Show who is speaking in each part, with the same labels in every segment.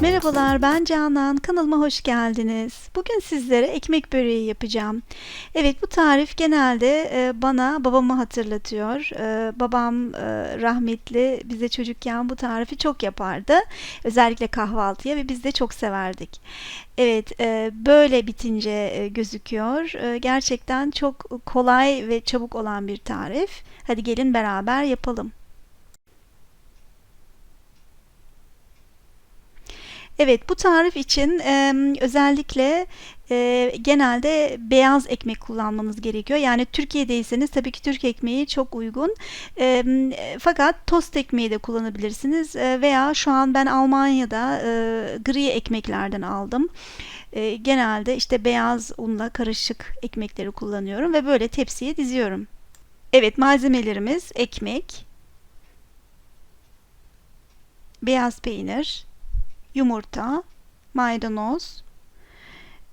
Speaker 1: Merhabalar ben Canan kanalıma hoş geldiniz. Bugün sizlere ekmek böreği yapacağım. Evet bu tarif genelde e, bana babamı hatırlatıyor. E, babam e, rahmetli bize çocukken bu tarifi çok yapardı. Özellikle kahvaltıya ve biz de çok severdik. Evet böyle bitince gözüküyor. Gerçekten çok kolay ve çabuk olan bir tarif. Hadi gelin beraber yapalım. Evet, bu tarif için e, özellikle e, genelde beyaz ekmek kullanmanız gerekiyor. Yani Türkiye'deyseniz tabii ki Türk ekmeği çok uygun. E, fakat tost ekmeği de kullanabilirsiniz. E, veya şu an ben Almanya'da e, gri ekmeklerden aldım. E, genelde işte beyaz unla karışık ekmekleri kullanıyorum ve böyle tepsiye diziyorum. Evet, malzemelerimiz ekmek, beyaz peynir, yumurta, maydanoz,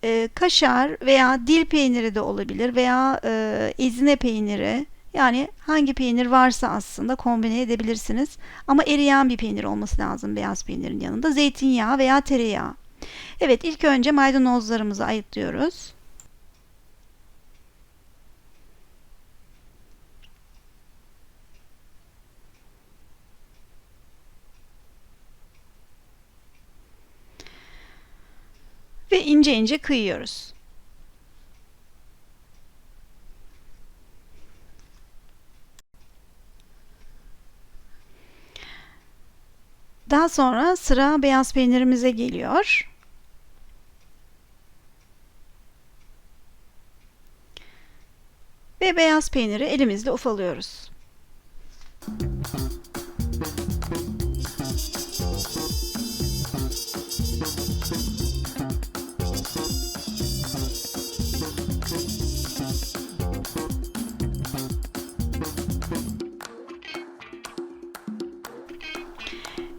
Speaker 1: e, kaşar veya dil peyniri de olabilir veya e, ezine peyniri. Yani hangi peynir varsa aslında kombine edebilirsiniz. Ama eriyen bir peynir olması lazım beyaz peynirin yanında. Zeytinyağı veya tereyağı. Evet ilk önce maydanozlarımızı ayıtlıyoruz. İnce ince kıyıyoruz. Daha sonra sıra beyaz peynirimize geliyor. Ve beyaz peyniri elimizle ufalıyoruz.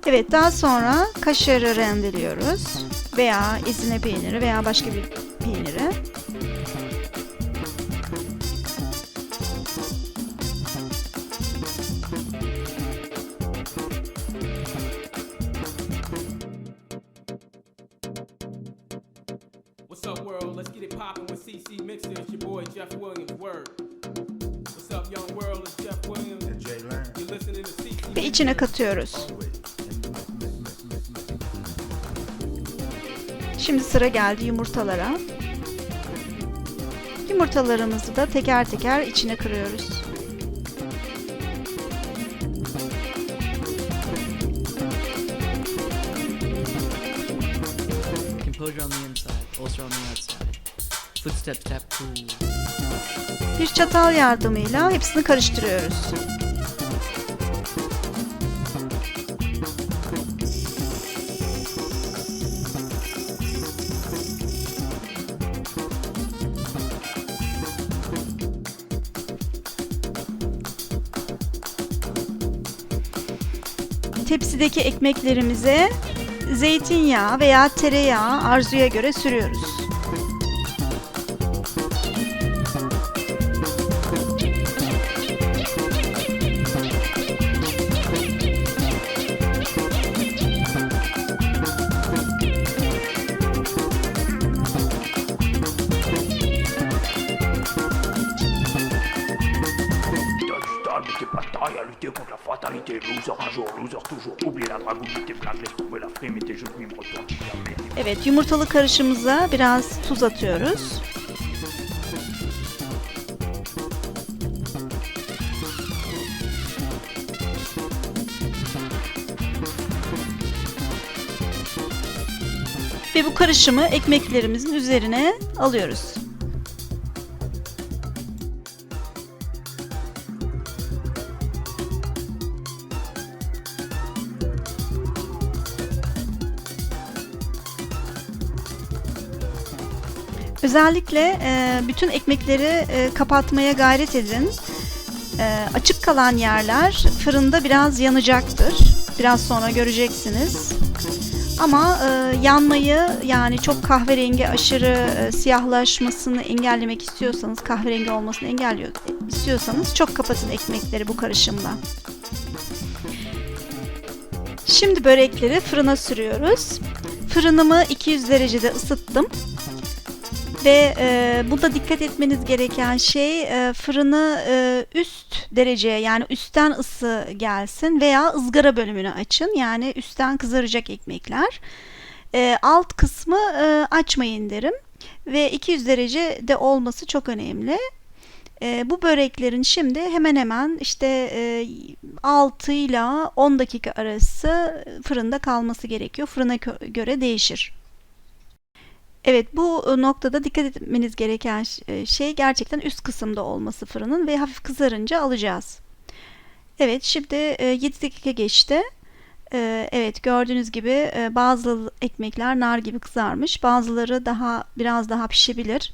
Speaker 1: Evet daha sonra kaşarı rendeliyoruz veya ezine peyniri veya başka bir peyniri.
Speaker 2: What's up, world? Let's get it poppin' with CC Mixer. It's your boy Jeff Williams. Word. What's up, young world? It's Jeff Williams. You're listening to CC.
Speaker 1: Ve içine katıyoruz. Şimdi sıra geldi yumurtalara. Yumurtalarımızı da teker teker içine kırıyoruz.
Speaker 3: Composure on the inside, ulcer on the outside. Footstep tap cool.
Speaker 1: Bir çatal yardımıyla hepsini karıştırıyoruz. Tepsideki ekmeklerimize zeytinyağı veya tereyağı arzuya göre sürüyoruz. Evet, yumurtalı karışımıza biraz tuz atıyoruz. Ve bu karışımı ekmeklerimizin üzerine alıyoruz. Özellikle e, bütün ekmekleri e, kapatmaya gayret edin. E, açık kalan yerler fırında biraz yanacaktır. Biraz sonra göreceksiniz. Ama e, yanmayı yani çok kahverengi aşırı e, siyahlaşmasını engellemek istiyorsanız, kahverengi olmasını engelliyor istiyorsanız çok kapatın ekmekleri bu karışımla. Şimdi börekleri fırına sürüyoruz. Fırınımı 200 derecede ısıttım. Ve e, burada dikkat etmeniz gereken şey e, fırını e, üst dereceye yani üstten ısı gelsin veya ızgara bölümünü açın. Yani üstten kızaracak ekmekler. E, alt kısmı e, açmayın derim. Ve 200 derecede olması çok önemli. E, bu böreklerin şimdi hemen hemen işte e, 6 ile 10 dakika arası fırında kalması gerekiyor. Fırına göre değişir. Evet bu e, noktada dikkat etmeniz gereken e, şey gerçekten üst kısımda olması fırının ve hafif kızarınca alacağız. Evet şimdi e, 7 dakika geçti. E, Evet gördüğünüz gibi e, bazı ekmekler nar gibi kızarmış. Bazıları daha biraz daha pişebilir.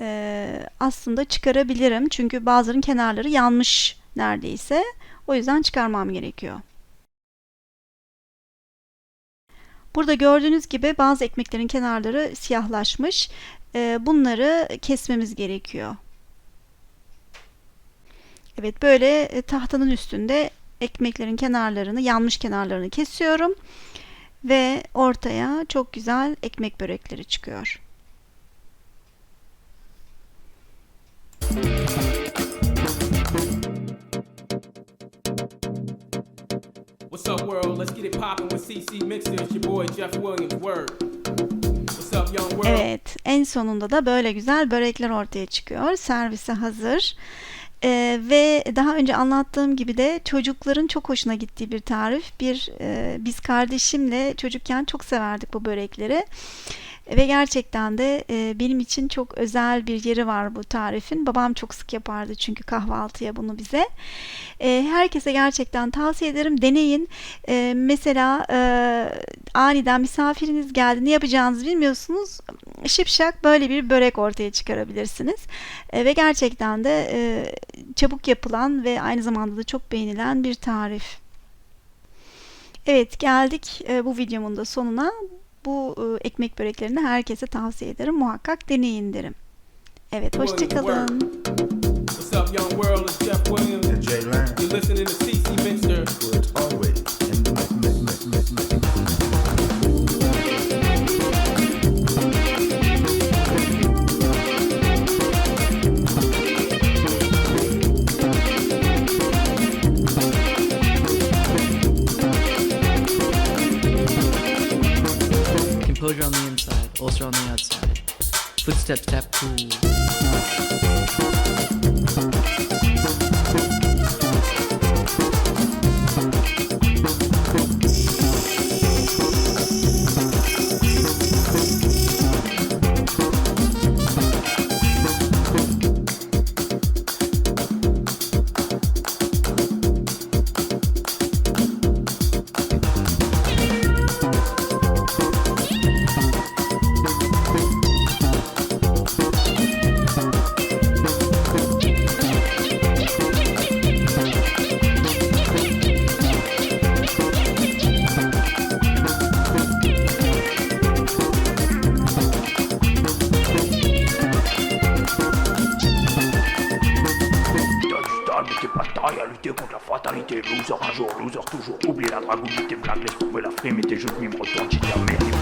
Speaker 1: E, Aslında çıkarabilirim çünkü bazılarının kenarları yanmış neredeyse. O yüzden çıkarmam gerekiyor. Burada gördüğünüz gibi bazı ekmeklerin kenarları siyahlaşmış. Ee, Bunları kesmemiz gerekiyor. Evet böyle e, tahtanın üstünde ekmeklerin kenarlarını, yanmış kenarlarını kesiyorum. Ve ortaya çok güzel ekmek börekleri çıkıyor.
Speaker 2: Up, world? Let's get it poppin' with CC Mixer. Your boy Jeff Williams. Word.
Speaker 1: Evet, en sonunda da böyle güzel börekler ortaya çıkıyor. Servise hazır. Ee, ve daha önce anlattığım gibi de çocukların çok hoşuna gittiği bir tarif. Bir e, biz kardeşimle çocukken çok severdik bu börekleri. Ve gerçekten de e, benim için çok özel bir yeri var bu tarifin. Babam çok sık yapardı çünkü kahvaltıya bunu bize. E, herkese gerçekten tavsiye ederim. Deneyin. E, mesela e, aniden misafiriniz geldi. Ne yapacağınızı bilmiyorsunuz. Şipşak böyle bir börek ortaya çıkarabilirsiniz. E, ve gerçekten de e, çabuk yapılan ve aynı zamanda da çok beğenilen bir tarif. Evet geldik e, bu videomun da sonuna. Bu e, ekmek böreklerini herkese tavsiye ederim. Muhakkak deneyin derim. Evet hoşçakalın.
Speaker 2: What's up, young world? It's Jeff Williams.
Speaker 4: and Jay Lamb.
Speaker 2: You're listening to CC Mixer.
Speaker 4: where it's always in the mix, mix, mix, mix.
Speaker 3: Footsteps tap cool.
Speaker 5: Fatalité. Loser, un jour, loser, toujours. Oublie la dragoune, tes blagues, laisse tomber la frime et tes jeux de mime, retourne, la merde.